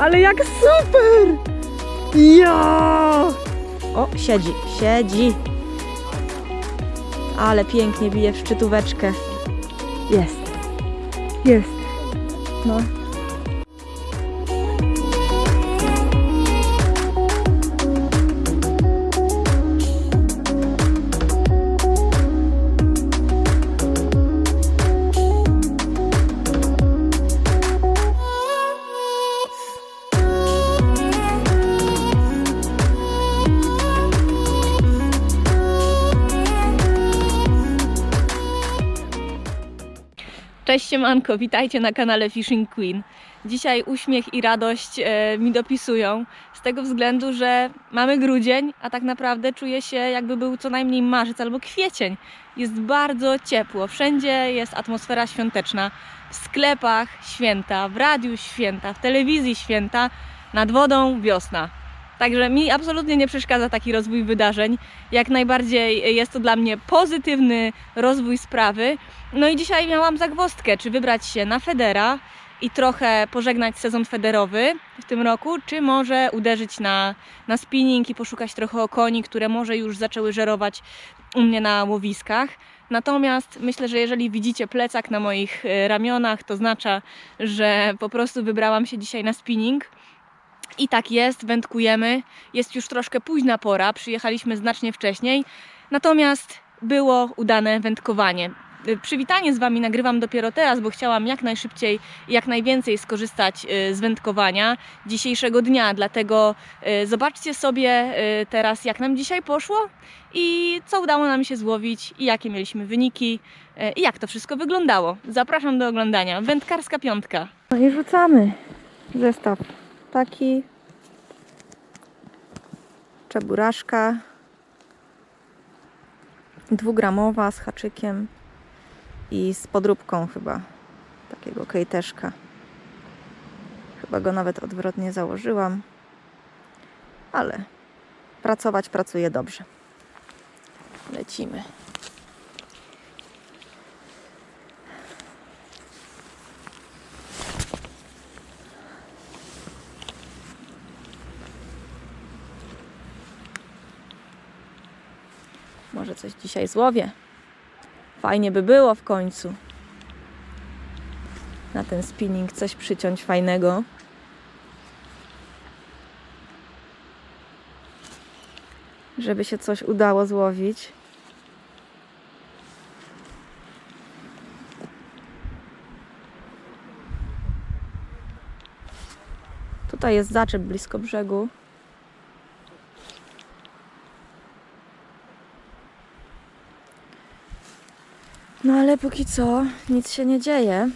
ale jak super! Ja! O, siedzi, siedzi. Ale pięknie bije w szczytóweczkę. Jest. Jest. No. Siemanko, witajcie na kanale Fishing Queen. Dzisiaj uśmiech i radość e, mi dopisują z tego względu, że mamy grudzień, a tak naprawdę czuję się jakby był co najmniej marzec albo kwiecień. Jest bardzo ciepło, wszędzie jest atmosfera świąteczna, w sklepach święta, w radiu święta, w telewizji święta, nad wodą wiosna. Także mi absolutnie nie przeszkadza taki rozwój wydarzeń. Jak najbardziej jest to dla mnie pozytywny rozwój sprawy. No i dzisiaj miałam zagwozdkę, czy wybrać się na Federa i trochę pożegnać sezon federowy w tym roku, czy może uderzyć na, na spinning i poszukać trochę okoni, które może już zaczęły żerować u mnie na łowiskach. Natomiast myślę, że jeżeli widzicie plecak na moich e, ramionach, to oznacza, że po prostu wybrałam się dzisiaj na spinning. I tak jest, wędkujemy. Jest już troszkę późna pora, przyjechaliśmy znacznie wcześniej. Natomiast było udane wędkowanie. Y, Przywitanie z Wami nagrywam dopiero teraz, bo chciałam jak najszybciej i jak najwięcej skorzystać y, z wędkowania dzisiejszego dnia. Dlatego y, zobaczcie sobie teraz, jak nam dzisiaj poszło i co udało nam się złowić i jakie mieliśmy wyniki i jak to wszystko wyglądało. Zapraszam do oglądania. Wędkarska piątka. No i rzucamy zestaw taki. Czeburaszka. Dwugramowa z haczykiem i z podróbką chyba. Takiego kejteszka. Chyba go nawet odwrotnie założyłam. Ale pracować pracuje dobrze. Lecimy Może coś dzisiaj złowię. Fajnie by było w końcu. Na ten spinning coś przyciąć fajnego. Żeby się coś udało złowić. Tutaj jest zaczep blisko brzegu. Ale póki co nic się nie dzieje.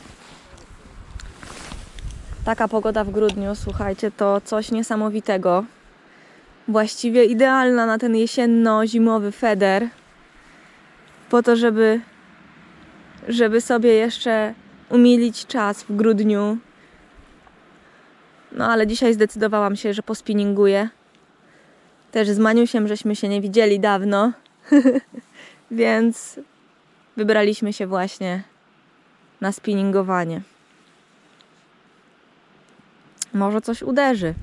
Taka pogoda w grudniu, słuchajcie, to coś niesamowitego. Właściwie idealna na ten jesienno-zimowy feder. Po to, żeby, żeby sobie jeszcze umilić czas w grudniu. No ale dzisiaj zdecydowałam się, że pospinninguję. Też z Maniusiem żeśmy się nie widzieli dawno. Więc wybraliśmy się właśnie na spinningowanie. Może coś uderzy.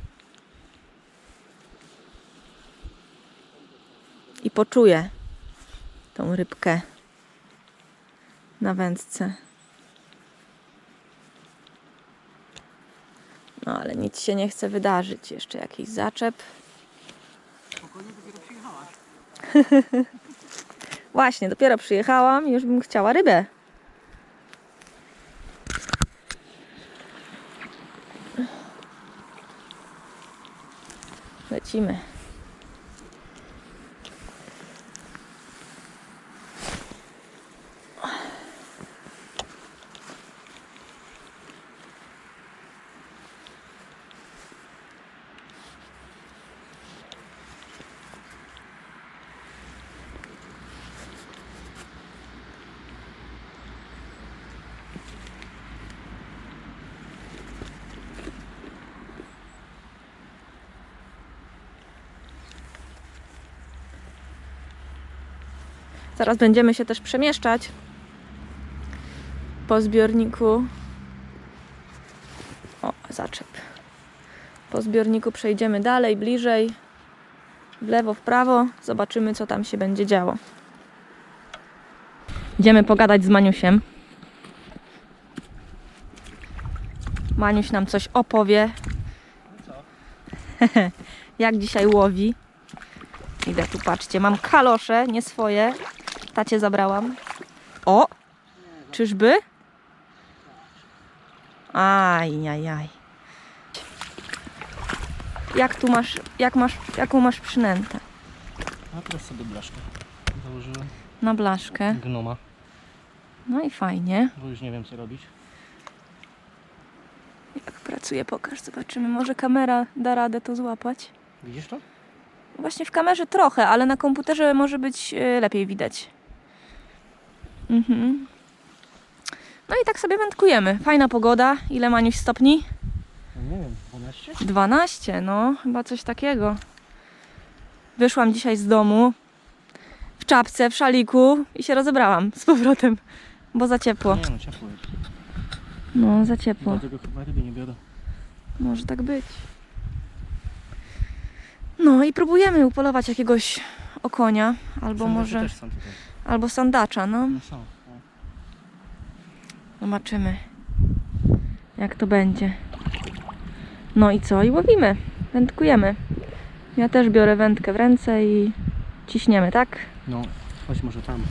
I poczuję tą rybkę na wędce. No ale nic się nie chce wydarzyć. Jeszcze jakiś zaczep. Właśnie, dopiero przyjechałam i już bym chciała rybę. Lecimy. Zaraz będziemy się też przemieszczać po zbiorniku zaczep. Po zbiorniku przejdziemy dalej, bliżej, w lewo, w prawo. Zobaczymy, co tam się będzie działo. Idziemy pogadać z Maniusiem. Maniuś nam coś opowie. Jak dzisiaj łowi. Idę tu, patrzcie, mam kalosze, nie swoje. Tacie zabrałam. O! Czyżby? Aj, aj, aj. Jak tu masz, jak masz, jaką masz przynętę? A teraz sobie blaszkę założyłem. Na blaszkę. Gnoma, No i fajnie. bo już nie wiem co robić. Jak pracuje, pokaż, zobaczymy. Może kamera da radę to złapać. Widzisz to? Właśnie w kamerze trochę, ale na komputerze może być e, lepiej widać. Mhm. No i tak sobie wędkujemy. Fajna pogoda. Ile Maniuś stopni? No nie wiem, 12? 12, no, chyba coś takiego. Wyszłam dzisiaj z domu w czapce, w szaliku i się rozebrałam z powrotem, bo za ciepło. Nie no, ciepło jest. No, za ciepło. Dlatego chyba ryby nie biorę. Może tak być. No i próbujemy upolować jakiegoś okonia, albo może, też są tutaj. albo sandacza, no. No są. No. Zobaczymy, jak to będzie. No i co? I łowimy. Wędkujemy. Ja też biorę wędkę w ręce i ciśniemy, tak? no, chodź może tam.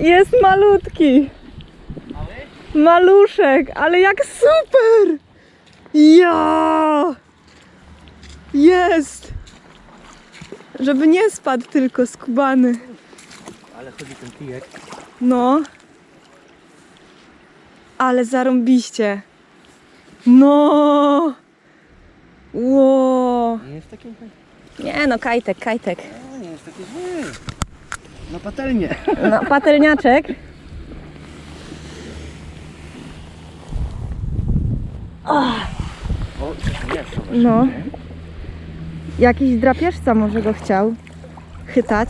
Jest malutki. Maluszek, ale jak super! Ja! Jest! Żeby nie spadł tylko skubany. Ale chodzi ten kijek. No. Ale zarąbiście. No. Ło. Nie jest taki... Nie no, kajtek, kajtek. No, nie jest taki zły. Na patelnię. No, patelniaczek. O, jest. zobacz. No. Jakiś drapieżca może go chciał chytać.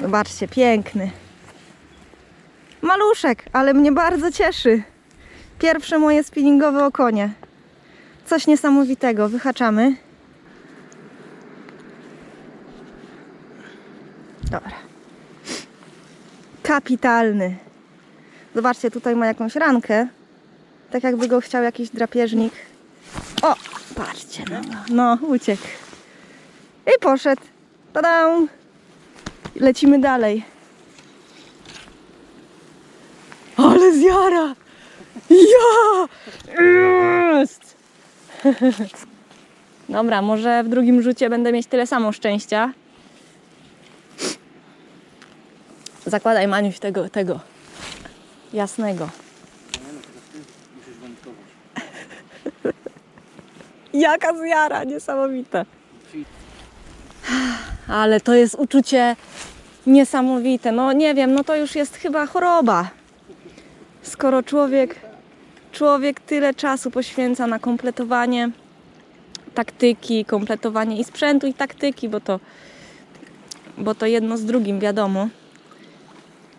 Zobaczcie, piękny. Maluszek, ale mnie bardzo cieszy. Pierwsze moje spinningowe okonie. Coś niesamowitego. Wyhaczamy. Dobra. Kapitalny. Zobaczcie, tutaj ma jakąś rankę. Tak jakby go chciał jakiś drapieżnik. O, patrzcie, no, no uciekł. I poszedł. Tada! Lecimy dalej. Ale zjara! Ja! Jest! Dobra, może w drugim rzucie będę mieć tyle samo szczęścia. Zakładaj Maniuś tego, tego jasnego. Nie no, teraz ty musisz wędkować. Jaka zjara, niesamowite. Ale to jest uczucie niesamowite. No nie wiem, no to już jest chyba choroba. Skoro człowiek, człowiek tyle czasu poświęca na kompletowanie taktyki, kompletowanie i sprzętu i taktyki, bo to, bo to jedno z drugim, wiadomo.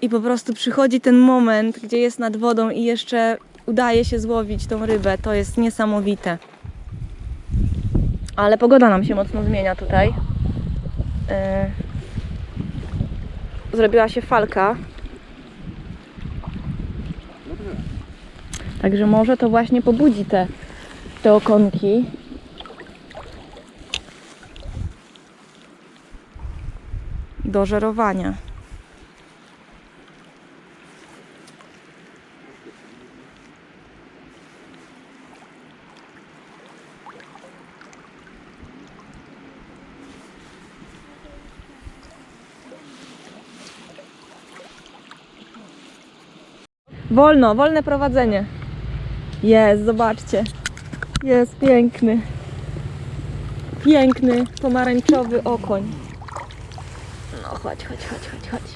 I po prostu przychodzi ten moment, gdzie jest nad wodą i jeszcze udaje się złowić tą rybę. To jest niesamowite. Ale pogoda nam się mocno zmienia tutaj. Yy, Zrobiła się falka, także może to właśnie pobudzi te, te okonki. Do żerowania. Wolno, wolne prowadzenie. Jest, zobaczcie. Jest piękny. Piękny, pomarańczowy okoń. No chodź, chodź, chodź, chodź, chodź.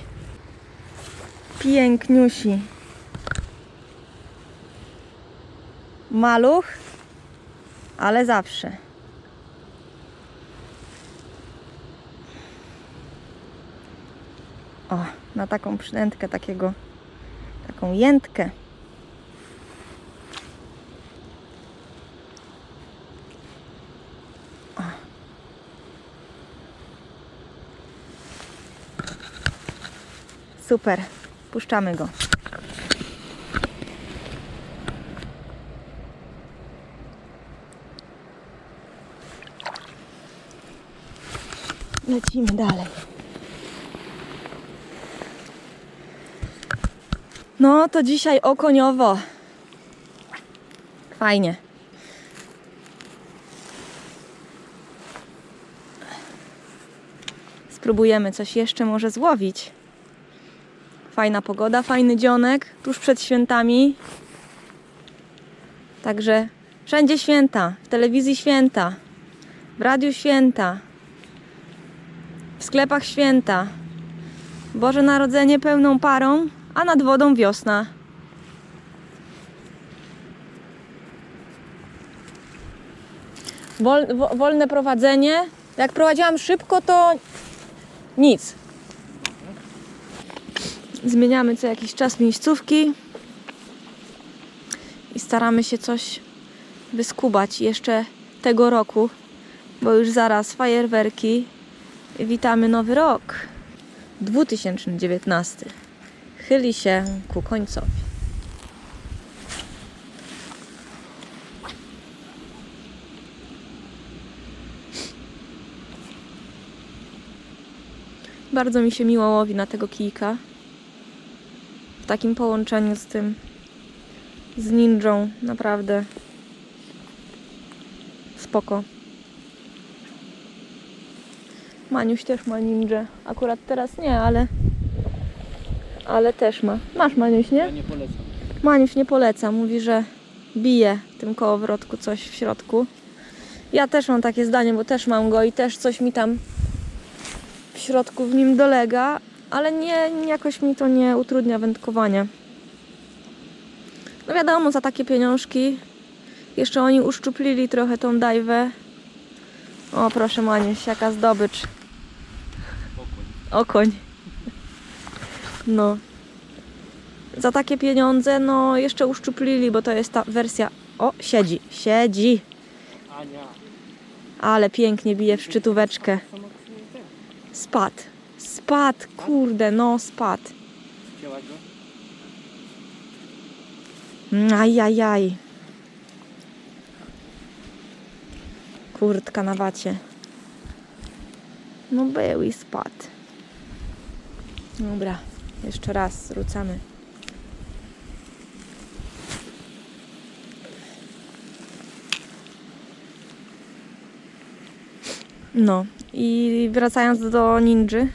Piękniusi. Maluch, ale zawsze. O, na taką przynętkę takiego, taką jętkę. Super, puszczamy go. Lecimy dalej. No to dzisiaj okoniowo. Fajnie. Spróbujemy coś jeszcze może złowić. Fajna pogoda, fajny dzionek, tuż przed świętami. Także wszędzie święta, w telewizji święta, w radiu święta, w sklepach święta. Boże Narodzenie pełną parą, a nad wodą wiosna. Wol, wo, wolne prowadzenie. Jak prowadziłam szybko, to nic. Zmieniamy co jakiś czas miejscówki i staramy się coś wyskubać jeszcze tego roku, bo już zaraz fajerwerki. Witamy nowy rok 2019. Chyli się ku końcowi. Bardzo mi się miło łowi na tego kijka. W takim połączeniu z tym, z ninją, naprawdę spoko. Maniuś też ma ninja. Akurat teraz nie, ale ale też ma. Masz Maniuś, nie? Ja nie polecam. Maniuś nie poleca, mówi, że bije w tym kołowrotku coś w środku. Ja też mam takie zdanie, bo też mam go i też coś mi tam w środku w nim dolega, ale nie, jakoś mi to nie utrudnia wędkowania. No wiadomo, za takie pieniążki jeszcze oni uszczuplili trochę tą dajwę. O, proszę Maniuś, jaka zdobycz. Okoń. No. Za takie pieniądze, no jeszcze uszczuplili, bo to jest ta wersja. O, siedzi, siedzi. Ale pięknie bije w szczytóweczkę. Spadł. Spadł, kurde, no spadł. Ajajaj. Kurtka na wacie. No był i spadł. Dobra, jeszcze raz zwrócamy. No i wracając do ninży.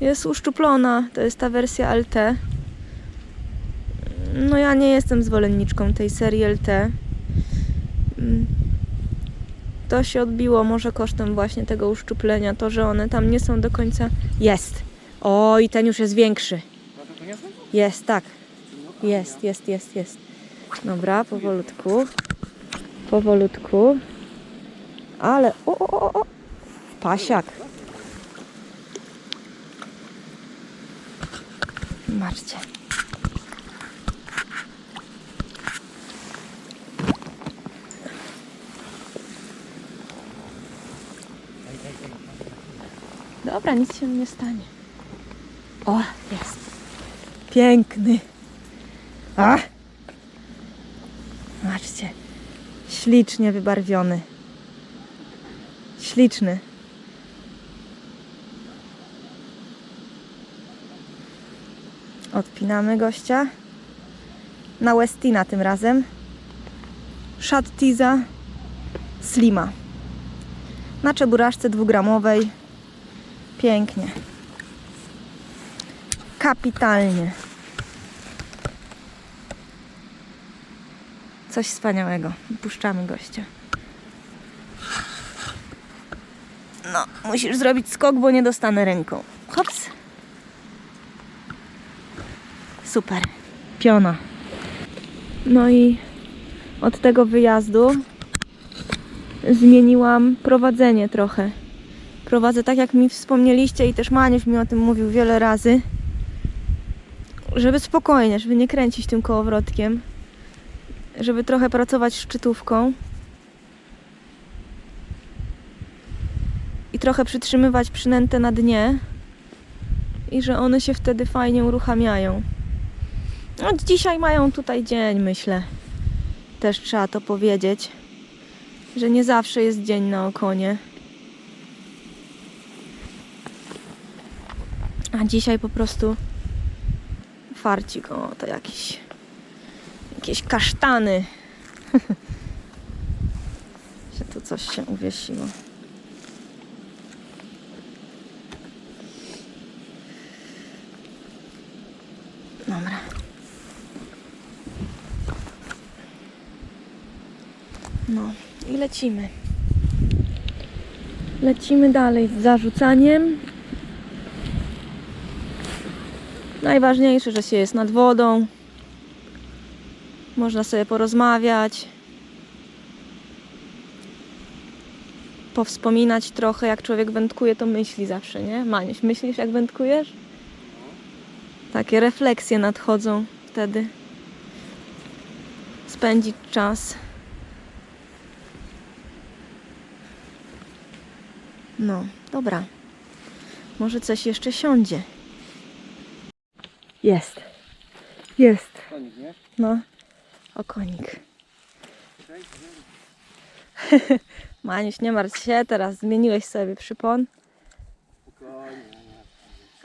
Jest uszczuplona, to jest ta wersja LT. No ja nie jestem zwolenniczką tej serii LT. Mm. To się odbiło może kosztem właśnie tego uszczuplenia, to, że one tam nie są do końca... Jest! O, i ten już jest większy. No? Jest, tak. Jest, jest, jest, jest. Dobra, powolutku. Powolutku. Ale... O, o, o, o! Pasiak. Zobaczcie. Dobra, nic się nie stanie. O, jest. Piękny. A! Zobaczcie. Ślicznie wybarwiony. Śliczny. Odpinamy gościa. Na Westina tym razem. Shattiza Slima. Na czeburaszce dwugramowej. Pięknie. Kapitalnie. Coś wspaniałego. Puszczamy gościa. No, musisz zrobić skok, bo nie dostanę ręką. Hops. Super. Piona. No i od tego wyjazdu zmieniłam prowadzenie trochę. Prowadzę tak, jak mi wspomnieliście i też Maniusz mi o tym mówił wiele razy. Żeby spokojnie, żeby nie kręcić tym kołowrotkiem. Żeby trochę pracować szczytówką. I trochę przytrzymywać przynętę na dnie. i że one się wtedy fajnie uruchamiają. No, dzisiaj mają tutaj dzień, myślę. Też trzeba to powiedzieć, że nie zawsze jest dzień na okonie. A dzisiaj po prostu farcik, o to jakiś, jakieś kasztany. że tu coś się uwiesiło. Dobra. No i lecimy. Lecimy dalej z zarzucaniem. Najważniejsze, że się jest nad wodą. Można sobie porozmawiać. Powspominać trochę, jak człowiek wędkuje, to myśli zawsze, nie? Maniuś, myślisz jak wędkujesz? Takie refleksje nadchodzą wtedy. Spędzić czas. No, dobra. Może coś jeszcze siądzie. Jest. Jest. Konik, nie? No. Okonik. Maniuś, nie martw się, teraz zmieniłeś sobie przypon.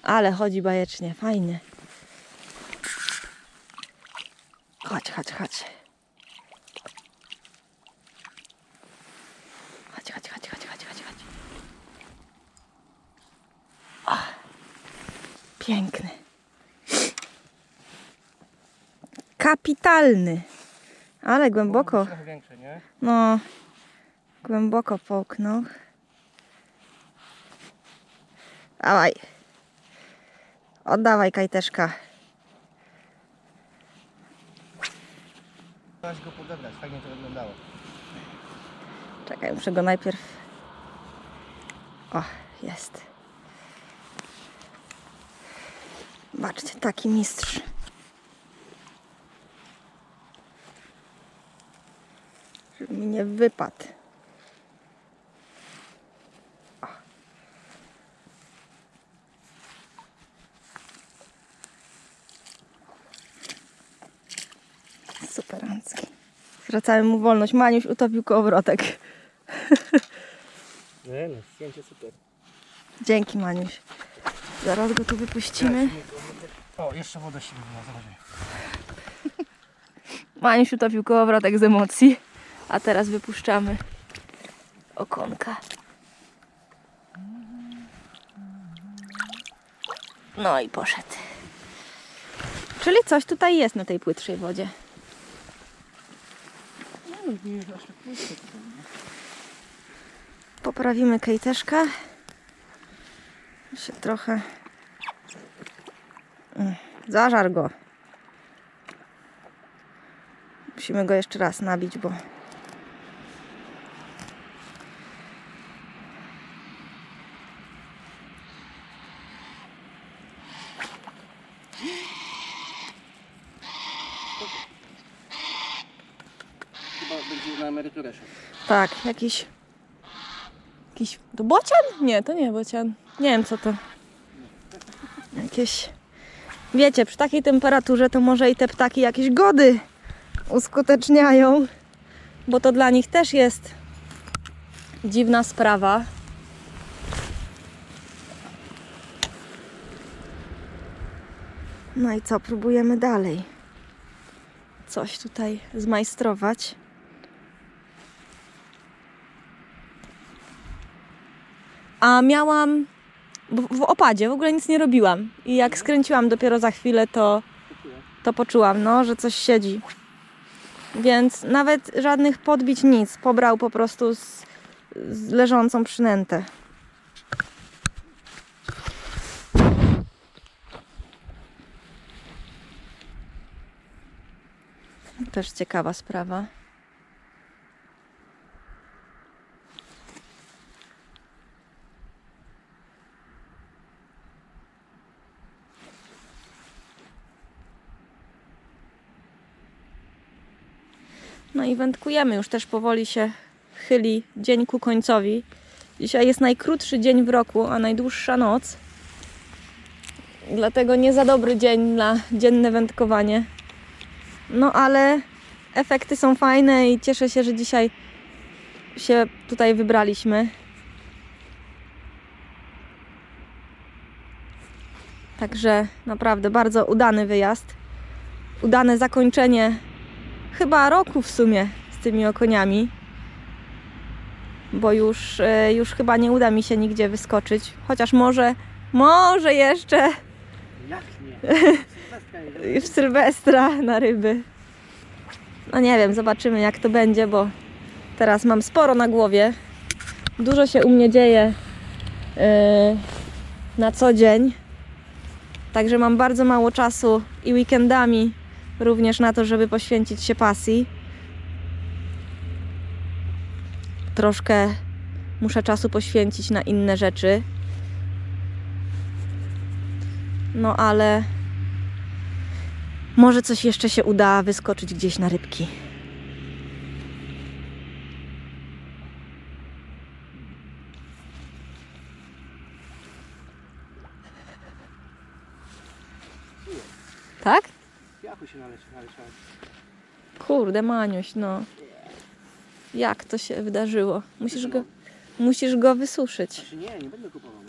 Ale chodzi bajecznie, fajnie. Chodź, chodź, chodź. Chodź, chodź, chodź, chodź, chodź, chodź, chodź. O, piękny. Kapitalny. Ale głęboko. No, głęboko połknął. Dawaj. Oddawaj kajteszka. Trzeba go podebrać, fajnie to wyglądało. Czekaj, muszę go najpierw. O, jest. Zobaczcie, taki mistrz. Żeby mi nie wypadł. O. Superancki. Zwracamy mu wolność. Maniuś utopił kołowrotek. Nie no, zdjęcie super. Dzięki Maniuś. Zaraz go tu wypuścimy. O, jeszcze woda się wybiła, zobacz. Maniuś utopił kołowrotek z emocji. A teraz wypuszczamy okonka. No i poszedł. Czyli coś tutaj jest na tej płytszej wodzie. Poprawimy kejteszka. Się trochę... Mm, Zażar go. Musimy go jeszcze raz nabić, bo... Chyba będzie na emeryturę szedł. Tak, jakiś... Jakiś... To bocian? Nie, to nie bocian. Nie wiem co to. Jakieś... Wiecie, przy takiej temperaturze to może i te ptaki jakieś gody uskuteczniają, bo to dla nich też jest dziwna sprawa. No i co, próbujemy dalej coś tutaj zmajstrować. A miałam w, opadzie, w ogóle nic nie robiłam. I jak skręciłam dopiero za chwilę, to, to poczułam, no, że coś siedzi. Więc nawet żadnych podbić nic. Pobrał po prostu z, z leżącą przynętę. Też ciekawa sprawa. No i wędkujemy, już też powoli się chyli dzień ku końcowi. Dzisiaj jest najkrótszy dzień w roku, a najdłuższa noc. dlatego nie za dobry dzień na dzienne wędkowanie. No ale efekty są fajne i cieszę się, że dzisiaj się tutaj wybraliśmy. Także naprawdę bardzo udany wyjazd. Udane zakończenie chyba roku w sumie z tymi okoniami. Bo już, e, już chyba nie uda mi się nigdzie wyskoczyć. Chociaż może, może jeszcze Jak nie? W Sylwestra na ryby. No nie wiem, zobaczymy jak to będzie, bo teraz mam sporo na głowie. Dużo się u mnie dzieje yy, na co dzień. Także mam bardzo mało czasu i weekendami również na to, żeby poświęcić się pasji. Troszkę muszę czasu poświęcić na inne rzeczy. No ale może coś jeszcze się uda wyskoczyć gdzieś na rybki. Tak? Się. Kurde, Maniuś, no. Jak to się wydarzyło? Musisz go, musisz go wysuszyć. Znaczy nie, nie będę kupował.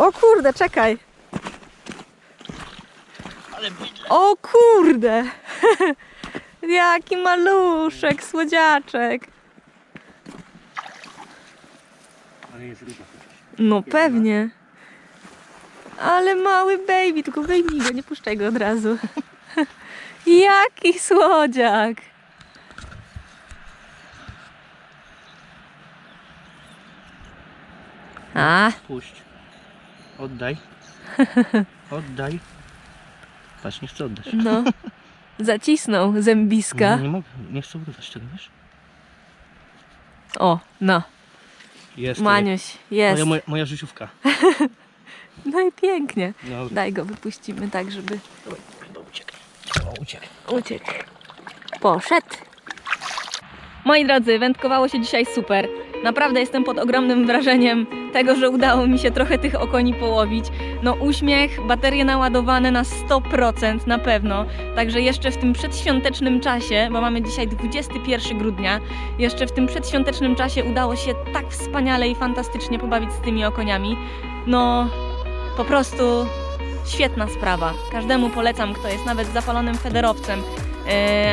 O kurde, czekaj. O kurde. Jaki maluszek, słodziaczek. Ale jest ryba chociaż. No pewnie. Ale mały baby, tylko wyjmij go, nie puszczaj go od razu. Jaki słodziak. A, Puść. Oddaj. Oddaj. Patrz, nie chcę oddać. no. Zacisnął zębiska. Nie, nie mogę, nie chcę oddać tego, wiesz? O, no. Jest. Maniuś, jest. Moja, moja, moja życiówka. No i pięknie. No, Daj go, wypuścimy tak, żeby chyba ucieknie. O, uciekł. uciekł. Poszedł. Moi drodzy, wędkowało się dzisiaj super. Naprawdę jestem pod ogromnym wrażeniem tego, że udało mi się trochę tych okoni połowić. No uśmiech, baterie naładowane na 100% na pewno. Także jeszcze w tym przedświątecznym czasie, bo mamy dzisiaj 21 grudnia, jeszcze w tym przedświątecznym czasie udało się tak wspaniale i fantastycznie pobawić z tymi okoniami. No po prostu świetna sprawa. Każdemu polecam, kto jest nawet zapalonym federowcem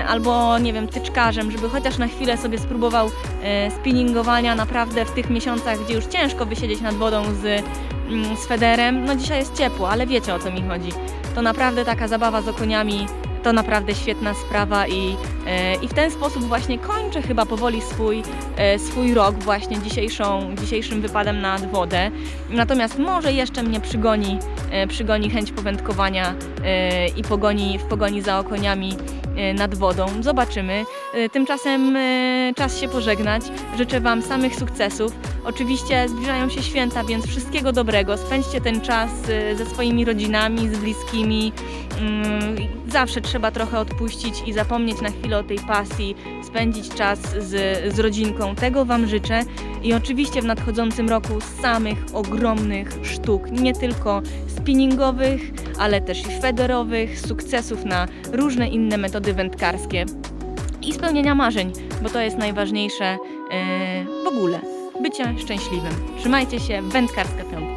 albo, nie wiem, tyczkarzem, żeby chociaż na chwilę sobie spróbował e, spinningowania naprawdę w tych miesiącach, gdzie już ciężko wysiedzieć nad wodą z, mm, z federem. No dzisiaj jest ciepło, ale wiecie o co mi chodzi. To naprawdę taka zabawa z okoniami to naprawdę świetna sprawa i, e, i w ten sposób właśnie kończę chyba powoli swój, e, swój rok właśnie dzisiejszą, dzisiejszym wypadem nad wodę. Natomiast może jeszcze mnie przygoni, e, przygoni chęć powędkowania e, i pogoni, w pogoni za okoniami e, nad wodą. Zobaczymy. E, Tymczasem e, czas się pożegnać. Życzę Wam samych sukcesów. Oczywiście zbliżają się święta, więc wszystkiego dobrego. Spędźcie ten czas e, ze swoimi rodzinami, z bliskimi. Mm, Zawsze trzeba trochę odpuścić i zapomnieć na chwilę o tej pasji, spędzić czas z, z rodzinką. Tego Wam życzę. I oczywiście w nadchodzącym roku samych ogromnych sztuk, nie tylko spinningowych, ale też i federowych, sukcesów na różne inne metody wędkarskie i spełnienia marzeń, bo to jest najważniejsze yy, w ogóle. Bycie szczęśliwym. Trzymajcie się, wędkarska piątka.